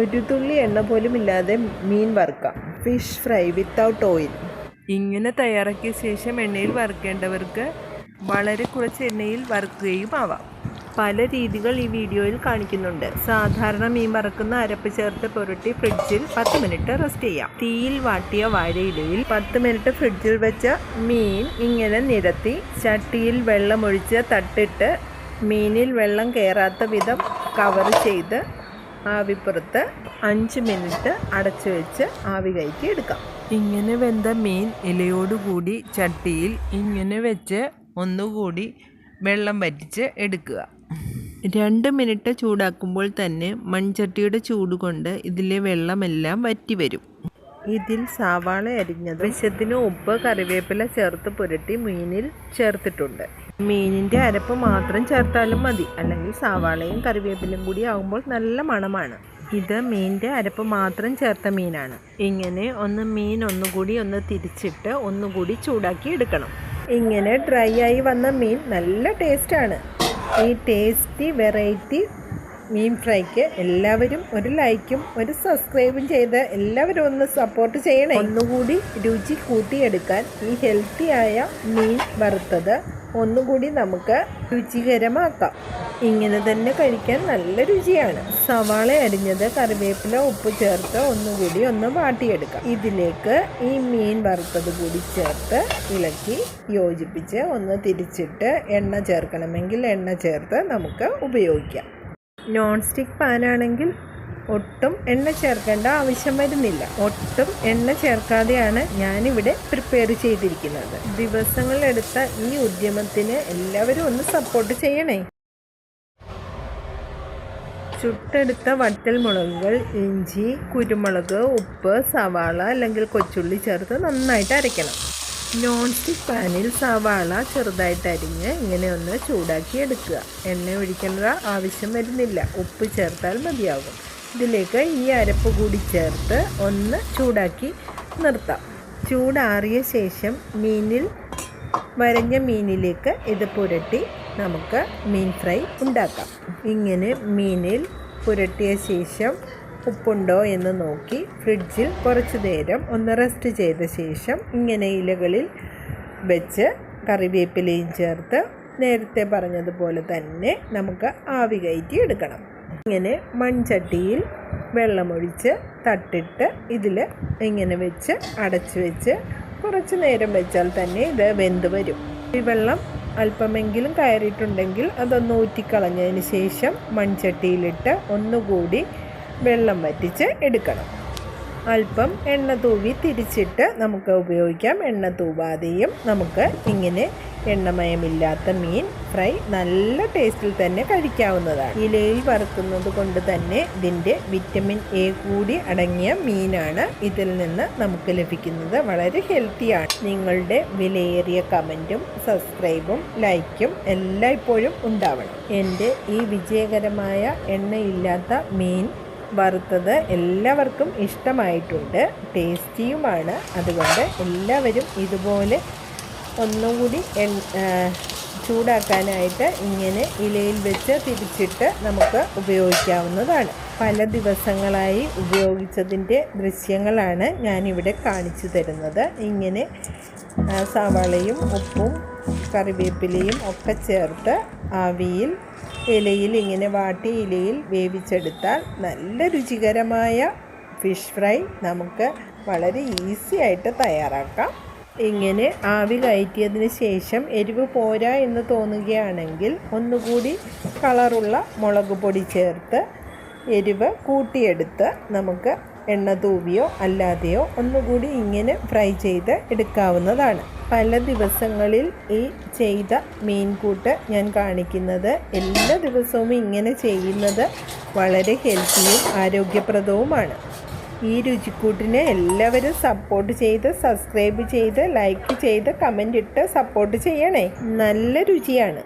ഒരു തുള്ളി എണ്ണ പോലും ഇല്ലാതെ മീൻ വറുക്കാം. Fish fry without oil. ഇങ്ങനെ തയ്യാറാക്കിയ ശേഷം എണ്ണയിൽ വറുക്കേണ്ടവർക്ക് വളരെ കുറച്ച് എണ്ണയിൽ വറുക്കുകയും ആവാം. പല രീതികൾ ഈ വീഡിയോയിൽ കാണിക്കുന്നുണ്ട്. സാധാരണ മീൻ വറക്കുന്ന അരപ്പ് ചേർത്ത് പുരട്ടി ഫ്രിഡ്ജിൽ പത്ത് മിനിറ്റ് റെസ്റ്റ് ചെയ്യാം. തീയിൽ വാട്ടിയ വാഴയിലയിൽ പത്ത് മിനിറ്റ് ഫ്രിഡ്ജിൽ വെച്ച മീൻ ഇങ്ങനെ നിരത്തി ചട്ടിയിൽ വെള്ളമൊഴിച്ച് തട്ടിട്ട് മീനിൽ വെള്ളം കയറാത്ത വിധം കവർ ചെയ്ത് ആവിപ്പുറത്ത് അഞ്ച് മിനിറ്റ് അടച്ചു വെച്ച് ആവി കയറ്റി എടുക്കാം. ഇങ്ങനെ വെന്ത മീൻ ഇലയോടുകൂടി ചട്ടിയിൽ ഇങ്ങനെ വെച്ച് ഒന്നുകൂടി വെള്ളം വറ്റിച്ച് എടുക്കുക. രണ്ട് മിനിറ്റ് ചൂടാക്കുമ്പോൾ തന്നെ മൺചട്ടിയുടെ ചൂട് കൊണ്ട് ഇതിലെ വെള്ളമെല്ലാം വറ്റി വരും ഇതിൽ സവാള അരിഞ്ഞത് വിശത്തിന് ഉപ്പ് കറിവേപ്പില ചേർത്ത് പുരട്ടി മീനിൽ ചേർത്തിട്ടുണ്ട്. മീനിന്റെ അരപ്പ് മാത്രം ചേർത്താലും മതി. അല്ലെങ്കിൽ സവാളയും കറിവേപ്പിലയും കൂടി ആകുമ്പോൾ നല്ല മണമാണ്. ഇത് മീനിന്റെ അരപ്പ് മാത്രം ചേർത്ത മീനാണ്. ഇങ്ങനെ ഒന്ന് മീൻ ഒന്നുകൂടി ഒന്ന് തിരിച്ചിട്ട് ഒന്നുകൂടി ചൂടാക്കി എടുക്കണം. ഇങ്ങനെ ഡ്രൈ ആയി വന്ന മീൻ നല്ല ടേസ്റ്റാണ്. ഈ ടേസ്റ്റി വെറൈറ്റി മീൻ ഫ്രൈക്ക് എല്ലാവരും ഒരു ലൈക്കും ഒരു സബ്സ്ക്രൈബും ചെയ്ത് എല്ലാവരും ഒന്ന് സപ്പോർട്ട് ചെയ്യണേ. ഒന്നുകൂടി രുചി കൂട്ടിയെടുക്കാൻ ഈ ഹെൽത്തി ആയ മീൻ വറുത്തത് ഒന്നുകൂടി നമുക്ക് രുചികരമാക്കാം. ഇങ്ങനെ തന്നെ കഴിക്കാൻ നല്ല രുചിയാണ്. സവാള അരിഞ്ഞത് കറിവേപ്പില ഉപ്പ് ചേർത്ത് ഒന്നുകൂടി ഒന്ന് വാട്ടിയെടുക്കാം. ഇതിലേക്ക് ഈ മീൻ വറുത്തത് കൂടി ചേർത്ത് ഇളക്കി യോജിപ്പിച്ച് ഒന്ന് തിരിച്ചിട്ട് എണ്ണ ചേർക്കണമെങ്കിൽ എണ്ണ ചേർത്ത് നമുക്ക് ഉപയോഗിക്കാം. നോൺ സ്റ്റിക്ക് പാനാണെങ്കിൽ ഒട്ടും എണ്ണ ചേർക്കേണ്ട ആവശ്യം വരുന്നില്ല. ഒട്ടും എണ്ണ ചേർക്കാതെയാണ് ഞാനിവിടെ പ്രിപ്പയർ ചെയ്തിരിക്കുന്നത്. ദിവസങ്ങളെടുത്ത ഈ ഉദ്യമത്തിന് എല്ലാവരും ഒന്ന് സപ്പോർട്ട് ചെയ്യണേ. ചുട്ടെടുത്ത വറ്റൽ മുളകുകൾ ഇഞ്ചി കുരുമുളക് ഉപ്പ് സവാള അല്ലെങ്കിൽ കൊച്ചുള്ളി ചേർത്ത് നന്നായിട്ട് അരയ്ക്കണം. നോൺ സ്റ്റിക്ക് പാനിൽ സവാള ചെറുതായിട്ട് അരിഞ്ഞ് ഇങ്ങനെ ഒന്ന് ചൂടാക്കി എടുക്കുക. എണ്ണ ഒഴിക്കേണ്ട ആവശ്യം വരുന്നില്ല. ഉപ്പ് ചേർത്താൽ മതിയാകും ഇതിലേക്ക് ഈ അരപ്പ് കൂടി ചേർത്ത് ഒന്ന് ചൂടാക്കി നിർത്താം. ചൂടാറിയ ശേഷം മീനിൽ വരഞ്ഞ മീനിലേക്ക് ഇത് പുരട്ടി നമുക്ക് മീൻ ഫ്രൈ ഉണ്ടാക്കാം. ഇങ്ങനെ മീനിൽ പുരട്ടിയ ശേഷം ഉപ്പുണ്ടോ എന്ന് നോക്കി ഫ്രിഡ്ജിൽ കുറച്ച് നേരം ഒന്ന് റെസ്റ്റ് ചെയ്ത ശേഷം ഇങ്ങനെ ഇലകളിൽ വെച്ച് കറിവേപ്പിലയും ചേർത്ത് നേരത്തെ പറഞ്ഞതുപോലെ തന്നെ നമുക്ക് ആവി കയറ്റി എടുക്കണം. ഇങ്ങനെ മൺചട്ടിയിൽ വെള്ളമൊഴിച്ച് തട്ടിട്ട് ഇതിൽ ഇങ്ങനെ വെച്ച് അടച്ചു വെച്ച് കുറച്ച് നേരം വെച്ചാൽ തന്നെ ഇത് വെന്ത് വരും. ഈ വെള്ളം അല്പമെങ്കിലും കയറിയിട്ടുണ്ടെങ്കിൽ അതൊന്ന് ഊറ്റിക്കളഞ്ഞതിന് ശേഷം മൺചട്ടിയിലിട്ട് ഒന്നുകൂടി വെള്ളം വറ്റിച്ച് എടുക്കണം. അല്പം എണ്ണ തൂവി തിരിച്ചിട്ട് നമുക്ക് ഉപയോഗിക്കാം. എണ്ണ തൂവാതെയും നമുക്ക് ഇങ്ങനെ എണ്ണമയമില്ലാത്ത മീൻ ഫ്രൈ നല്ല ടേസ്റ്റിൽ തന്നെ കഴിക്കാവുന്നതാണ്. ഇലയിൽ വറുക്കുന്നത് കൊണ്ട് തന്നെ ഇതിന്റെ വിറ്റമിൻ എ കൂടി അടങ്ങിയ മീനാണ് ഇതിൽ നിന്ന് നമുക്ക് ലഭിക്കുന്നത്. വളരെ ഹെൽത്തിയാണ് നിങ്ങളുടെ വിലയേറിയ കമന്റും സബ്സ്ക്രൈബും ലൈക്കും എല്ലായ്പ്പോഴും ഉണ്ടാവണം. എന്റെ ഈ വിജയകരമായ എണ്ണയില്ലാത്ത മീൻ വറുത്തത് എല്ലാവർക്കും ഇഷ്ടമായിട്ടുണ്ട്. ടേസ്റ്റിയുമാണ്. അതുകൊണ്ട് എല്ലാവരും ഇതുപോലെ ഒന്നുകൂടി കൂടി ചൂടാക്കാനായിട്ട് ഇങ്ങനെ ഇലയിൽ വെച്ച് തിരിച്ചിട്ട് നമുക്ക് ഉപയോഗിക്കാവുന്നതാണ്. പല ദിവസങ്ങളായി ഉപയോഗിച്ചതിന്റെ ദൃശ്യങ്ങളാണ് ഞാനിവിടെ കാണിച്ചു തരുന്നത്. ഇങ്ങനെ സവാളയും ഉപ്പും കറിവേപ്പിലയും ഒക്കെ ചേർത്ത് ആവിയിൽ ഇലയിൽ ഇങ്ങനെ വാട്ടി ഇലയിൽ വേവിച്ചെടുത്താൽ നല്ല രുചികരമായ ഫിഷ് ഫ്രൈ നമുക്ക് വളരെ ഈസി ആയിട്ട് തയ്യാറാക്കാം. ഇങ്ങനെ ആവി കയറ്റിയതിന് ശേഷം എരിവ് പോരാ എന്ന് തോന്നുകയാണെങ്കിൽ ഒന്നുകൂടി കളറുള്ള മുളക് പൊടി ചേർത്ത് എരിവ് കൂട്ടിയെടുത്ത് നമുക്ക് എണ്ണ തൂവിയോ അല്ലാതെയോ ഒന്നുകൂടി ഇങ്ങനെ ഫ്രൈ ചെയ്ത് എടുക്കാവുന്നതാണ്. പല ദിവസങ്ങളിൽ ഈ ചെയ്ത മീൻകൂട്ട് ഞാൻ കാണിക്കുന്നത് എല്ലാ ദിവസവും ഇങ്ങനെ ചെയ്യുന്നത് വളരെ ഹെൽത്തിയും ആരോഗ്യപ്രദവുമാണ്. ഈ രുചിക്കൂട്ടിനെ എല്ലാവരും സപ്പോർട്ട് ചെയ്ത് സബ്സ്ക്രൈബ് ചെയ്ത് ലൈക്ക് ചെയ്ത് കമന്റ് ഇട്ട് സപ്പോർട്ട് ചെയ്യണേ. നല്ല രുചിയാണ്.